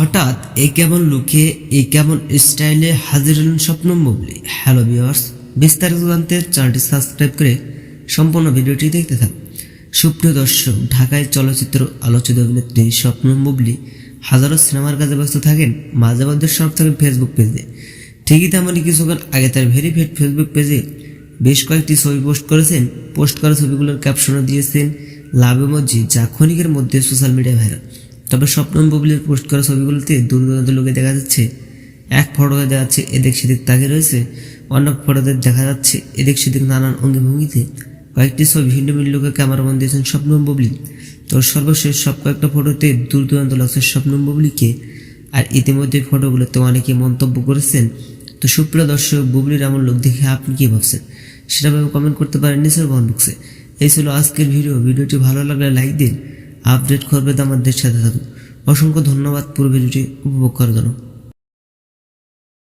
হঠাৎ এই কেমন লুকে এই কেমন স্টাইলে হাজির হলেন স্বপ্ন বুবলি হ্যালো ভিওয়ার্স বিস্তারিত জানতে চ্যানেলটি সাবস্ক্রাইব করে সম্পূর্ণ ভিডিওটি দেখতে থাকুন। সুপ্রিয় দর্শক, ঢাকায় চলচ্চিত্র আলোচিত অভিনেত্রী স্বপ্ন বুবলি হাজারো সিনেমার কাজে ব্যস্ত থাকেন মাঝে মধ্যে সব থাকেন ফেসবুক পেজে ঠিকই তেমনই কিছুক্ষণ আগে তার ভেরিফাইড ফেসবুক পেজে বেশ কয়েকটি ছবি পোস্ট করেছেন। পোস্ট করা ছবিগুলোর ক্যাপশনও দিয়েছেন লাভ ইমোজি যা ক্ষণিকের মধ্যে সোশ্যাল মিডিয়ায় ভাইরাল তবে স্বপ্নম বুবলির পোস্ট করা ছবিগুলোতে দূর দূরান্ত লোকে দেখা যাচ্ছে। এক ফটোতে দেখা যাচ্ছে এদিক সেদিক তাকে রয়েছে অন্য ফটোতে দেখা যাচ্ছে এদিক সেদিক নানান অঙ্গি ভঙ্গিতে কয়েকটি ছবি ভিন্ন ভিন্ন লোকে ক্যামেরা বন্ধ দিয়েছেন স্বপ্নম বুবলি। তো সর্বশেষ সব কয়েকটা ফটোতে দূর দূরান্ত লাগছে স্বপ্নম বুবলিকে। আর ইতিমধ্যে ফটোগুলোতে অনেকে মন্তব্য করেছেন, তো সুপ্রিয় দর্শক, বুবলির এমন লোক দেখে আপনি কি ভাবছেন? সেটা ভাবে কমেন্ট করতে পারেন নিচের বক্সে এই ছিল আজকের ভিডিও। ভিডিওটি ভালো লাগলে লাইক দিন। আপডেট করবে আমাদের সাথে থাকুন। অসংখ্য ধন্যবাদ পূর্বে ভিডিওটি উপভোগ করার জন্য।